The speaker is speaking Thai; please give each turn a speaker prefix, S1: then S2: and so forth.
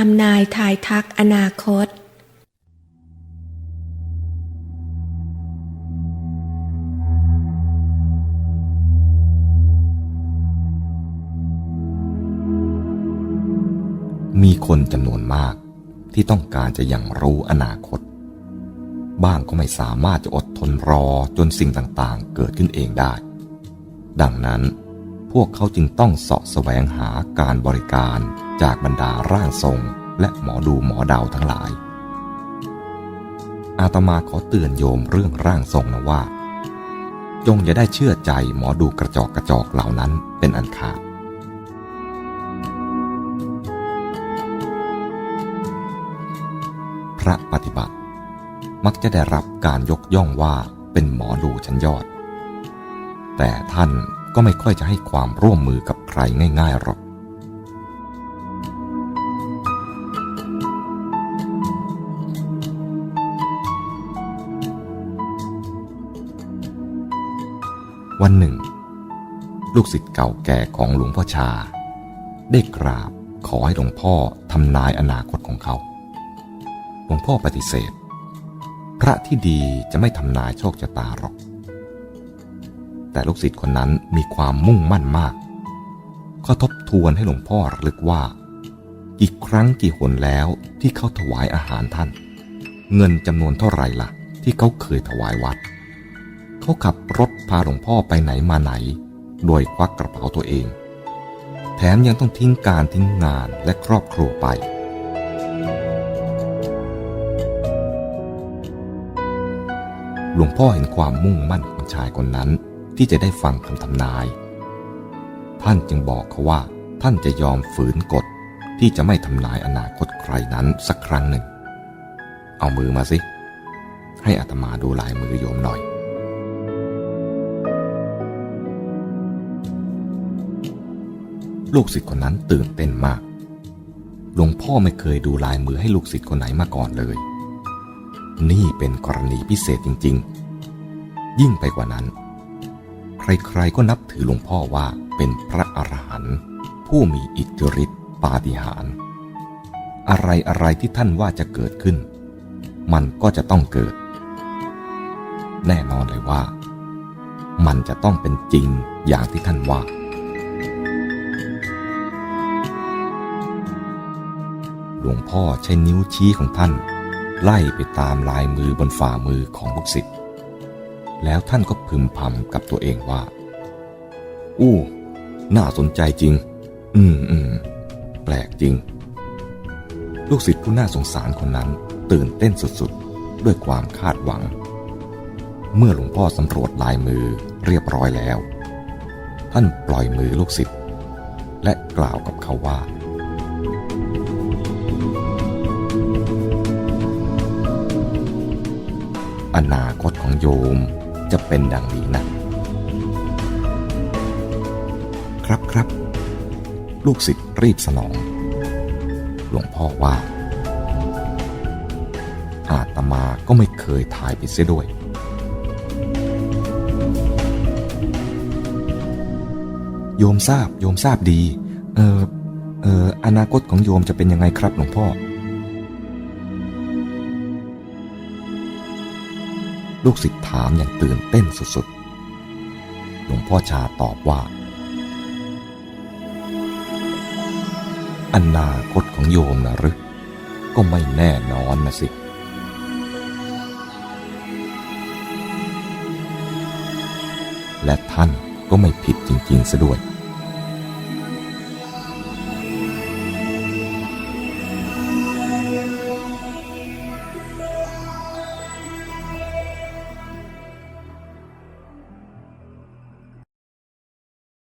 S1: ทำนายทายทักอนาคต
S2: มีคนจำนวนมากที่ต้องการจะยังรู้อนาคต บ้างก็ไม่สามารถจะอดทนรอจนสิ่งต่างๆ เกิดขึ้นเองได้ ดังนั้น พวกเขาจึงต้องเสาะแสวงหาการบริการจากบรรดาร่างทรง และหมอดูหมอเดาวทั้งหลาย อาตมาขอเตือนโยมเรื่องร่างทรงนะว่า จงอย่าได้เชื่อใจหมอดูกระจอกกระจอกเหล่านั้นเป็นอันขาดพระปฏิบัติ มักจะได้รับการยกย่องว่าเป็นหมอดูชั้นยอด แต่ท่าน ก็ไม่ค่อยจะให้ความร่วมมือกับใครง่าย ๆหรอก วันหนึ่ง ลูกศิษย์เก่าแก่ของหลวงพ่อชา ได้กราบขอให้หลวงพ่อทำนายอนาคตของเขา หลวงพ่อปฏิเสธ พระที่ดีจะไม่ทำนายโชคชะตาหรอก แต่ลูกศิษย์คนนั้นมีความมุ่งมั่นมากเขาทบทวนให้หลวงพ่อระลึกว่า กี่ครั้งกี่หนแล้วที่เขาถวายอาหารท่าน เงินจำนวนเท่าไหร่ล่ะ ที่เขาเคยถวายวัด เขาขับรถพาหลวงพ่อไปไหนมาไหน โดยควักกระเป๋าตัวเอง แถมยังต้องทิ้งการทิ้งงานและครอบครัวไปหลวงพ่อเห็นความมุ่งมั่นของชายคนนั้น ที่จะได้ฟังคำทำนาย ท่านจึงบอกเขาว่าท่านจะยอมฝืนกฎที่จะไม่ทำนายอนาคตใครนั้นสักครั้งหนึ่ง เอามือมาสิ ให้อาตมาดูลายมือโยมหน่อย ลูกศิษย์คนนั้นตื่นเต้นมาก หลวงพ่อไม่เคยดูลายมือให้ลูกศิษย์คนไหนมาก่อนเลย นี่เป็นกรณีพิเศษจริง ๆ ยิ่งไปกว่านั้น ใครๆก็นับถือหลวงพ่อว่าเป็นพระอรหันต์ผู้มีอิทธิฤทธิปาฏิหาริย์อะไรอะไรที่ท่านว่าจะเกิดขึ้น มันก็จะต้องเกิด แน่นอนเลยว่า มันจะต้องเป็นจริงอย่างที่ท่านว่า หลวงพ่อใช้นิ้วชี้ของท่าน ไล่ไปตามลายมือบนฝ่ามือของลูกศิษย์ แล้วท่านก็พึมพำกับตัวเองว่า อู้ น่าสนใจจริง อืมอืมแปลกจริง ลูกศิษย์ผู้น่าสงสารคนนั้นตื่นเต้นสุดๆ ด้วยความคาดหวัง เมื่อหลวงพ่อสำรวจลายมือเรียบร้อยแล้ว ท่านปล่อยมือลูกศิษย์และกล่าวกับเขาว่าอนาคตของโยม จะเป็นดังนี้นะครับครับ ลูกศิษย์รีบสนอง หลวงพ่อว่า อาตมาก็ไม่เคยถ่ายไปเสียด้วย โยมทราบ โยมทราบดี เออเอออนาคตของโยมจะเป็นยังไงครับหลวงพ่อ ลูกศิษย์ถามอย่างตื่นเต้นสุดๆ หลวงพ่อชาตอบว่า อนาคตของโยมนะหรือก็ไม่แน่นอนนะสิและท่านก็ไม่ผิดจริงๆซะด้วย